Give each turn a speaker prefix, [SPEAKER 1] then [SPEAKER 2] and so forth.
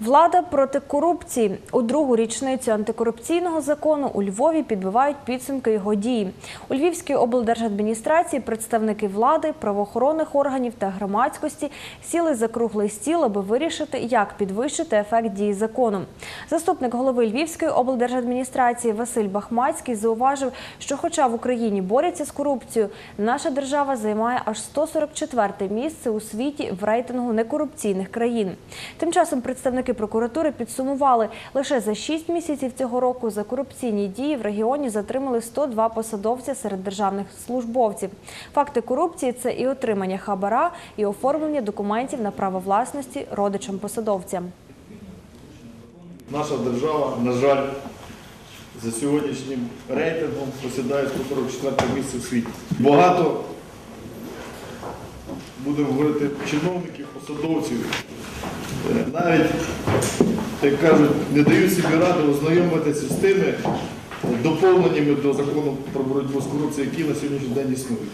[SPEAKER 1] Влада проти корупції у другу річницю антикорупційного закону у Львові підбивають підсумки його дії. У Львівській облдержадміністрації представники влади, правоохоронних органів та громадськості сіли за круглий стіл, аби вирішити, як підвищити ефект дії закону. Заступник голови Львівської облдержадміністрації Василь Бахмацький зауважив, що, хоча в Україні борються з корупцією, наша держава займає аж 144 місце у світі в рейтингу некорупційних країн. Тим часом представники прокуратури підсумували, лише за 6 місяців цього року за корупційні дії в регіоні затримали 102 посадовця серед державних службовців. Факти корупції це і отримання хабара, і оформлення документів на право власності родичам посадовцям.
[SPEAKER 2] Наша держава, на жаль, за сьогоднішнім рейтингом посідає 144 місце в світі. Багато, будемо говорити, чиновників, посадовців, навіть, як кажуть, не дають собі ради ознайомитися з тими доповненнями до закону про боротьбу з корупцією, які на сьогоднішній день існують.